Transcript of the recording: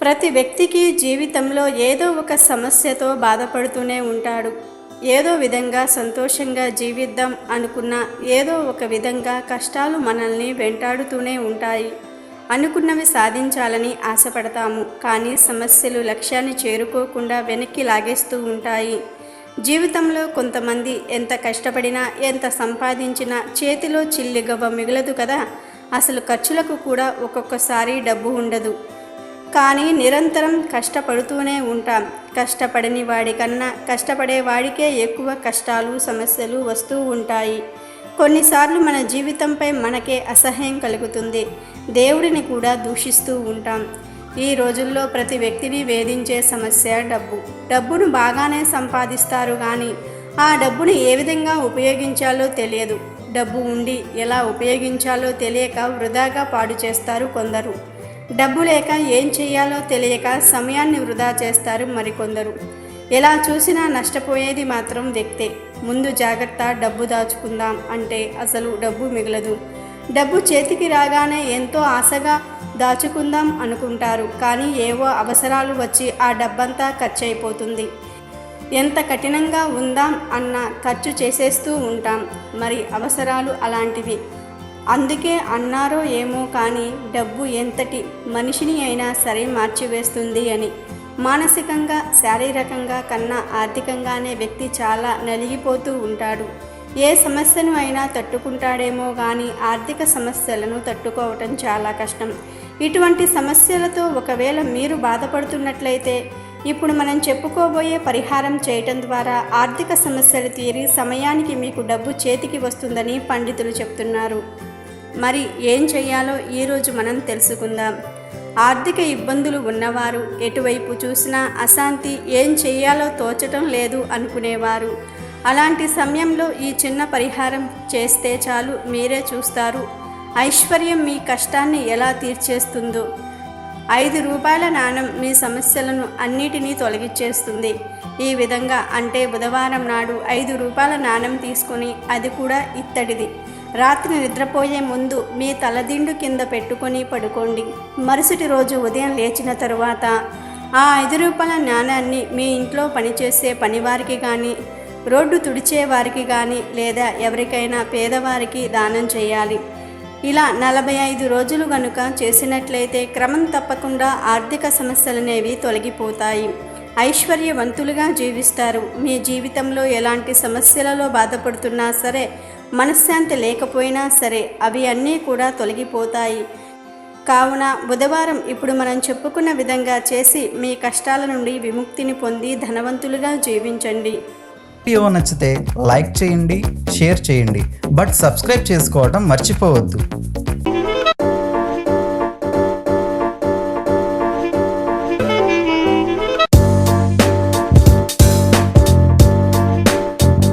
ప్రతి వ్యక్తికి జీవితంలో ఏదో ఒక సమస్యతో బాధపడుతూనే ఉంటాడు. ఏదో విధంగా సంతోషంగా జీవిద్దాం అనుకున్న ఏదో ఒక విధంగా కష్టాలు మనల్ని వెంటాడుతూనే ఉంటాయి. అనుకున్నవి సాధించాలని ఆశపడతాము. కానీ సమస్యలు లక్ష్యాన్ని చేరుకోకుండా వెనక్కి లాగేస్తూ ఉంటాయి. జీవితంలో కొంతమంది ఎంత కష్టపడినా ఎంత సంపాదించినా చేతిలో చిల్లిగవ్వ మిగలదు కదా. అసలు ఖర్చులకు కూడా ఒక్కొక్కసారి డబ్బు ఉండదు. కానీ నిరంతరం కష్టపడుతూనే ఉంటాం. కష్టపడని వాడికన్నా కష్టపడే వాడికే ఎక్కువ కష్టాలు సమస్యలు వస్తూ ఉంటాయి. కొన్నిసార్లు మన జీవితంపై మనకే అసహ్యం కలుగుతుంది. దేవుడిని కూడా దూషిస్తూ ఉంటాం. ఈ రోజుల్లో ప్రతి వ్యక్తిని వేధించే సమస్య డబ్బు. డబ్బును బాగానే సంపాదిస్తారు కానీ ఆ డబ్బును ఏ విధంగా ఉపయోగించాలో తెలియదు. డబ్బు ఉండి ఎలా ఉపయోగించాలో తెలియక వృధాగా పాడు చేస్తారు కొందరు. డబ్బు లేక ఏం చేయాలో తెలియక సమయాన్ని వృధా చేస్తారు మరికొందరు. ఎలా చూసినా నష్టపోయేది మాత్రం వ్యక్తే. ముందు జాగ్రత్త డబ్బు దాచుకుందాం అంటే అసలు డబ్బు మిగలదు. డబ్బు చేతికి రాగానే ఎంతో ఆశగా దాచుకుందాం అనుకుంటారు. కానీ ఏవో అవసరాలు వచ్చి ఆ డబ్బంతా ఖర్చు అయిపోతుంది ఎంత కఠినంగా ఉందాం అన్న ఖర్చు చేసేస్తూ ఉంటాం. మరి అవసరాలు అలాంటివి. అందుకే అన్నారో ఏమో కానీ డబ్బు ఎంతటి మనిషిని అయినా సరే మార్చివేస్తుంది అని. మానసికంగా శారీరకంగా కన్నా ఆర్థికంగానే వ్యక్తి చాలా నలిగిపోతూ ఉంటాడు. ఏ సమస్యను అయినా తట్టుకుంటాడేమో కానీ ఆర్థిక సమస్యలను తట్టుకోవటం చాలా కష్టం. ఇటువంటి సమస్యలతో ఒకవేళ మీరు బాధపడుతున్నట్లయితే ఇప్పుడు మనం చెప్పుకోబోయే పరిహారం చేయటం ద్వారా ఆర్థిక సమస్యలు తీరి సమయానికి మీకు డబ్బు చేతికి వస్తుందని పండితులు చెప్తున్నారు. మరి ఏం చేయాలో ఈరోజు మనం తెలుసుకుందాం. ఆర్థిక ఇబ్బందులు ఉన్నవారు ఎటువైపు చూసినా అశాంతి ఏం చేయాలో తోచటం లేదు అనుకునేవారు. అలాంటి సమయంలో ఈ చిన్న పరిహారం చేస్తే చాలు మీరే చూస్తారు. ఐశ్వర్యం మీ కష్టాన్ని ఎలా తీర్చేస్తుందో. ఐదు రూపాయల నాణం మీ సమస్యలను అన్నిటినీ తొలగించేస్తుంది ఈ విధంగా అంటే బుధవారం నాడు ఐదు రూపాయల నాణం తీసుకొని అది కూడా ఇత్తడిది. రాత్రి నిద్రపోయే ముందు మీ తలదిండు కింద పెట్టుకొని పడుకోండి. మరుసటి రోజు ఉదయం లేచిన తరువాత ఆ ఐదు రూపాయల నాణాన్ని మీ ఇంట్లో పనిచేసే పనివారికి కానీ రోడ్డు తుడిచే వారికి కానీ లేదా ఎవరికైనా పేదవారికి దానం చేయాలి. ఇలా నలభై ఐదు రోజులు గనుక చేసినట్లయితే క్రమం తప్పకుండా ఆర్థిక సమస్యలనేవి తొలగిపోతాయి. ఐశ్వర్యవంతులుగా జీవిస్తారు. మీ జీవితంలో ఎలాంటి సమస్యలలో బాధపడుతున్నా సరే మనశ్శాంతి లేకపోయినా సరే అవి అన్నీ కూడా తొలగిపోతాయి. కావున బుధవారం ఇప్పుడు మనం చెప్పుకున్న విధంగా చేసి మీ కష్టాల నుండి విముక్తిని పొంది ధనవంతులుగా జీవించండి. వీడియో నచ్చితే లైక్ చేయండి షేర్ చేయండి. బట్ సబ్స్క్రైబ్ చేసుకోవడం మర్చిపోవద్దు.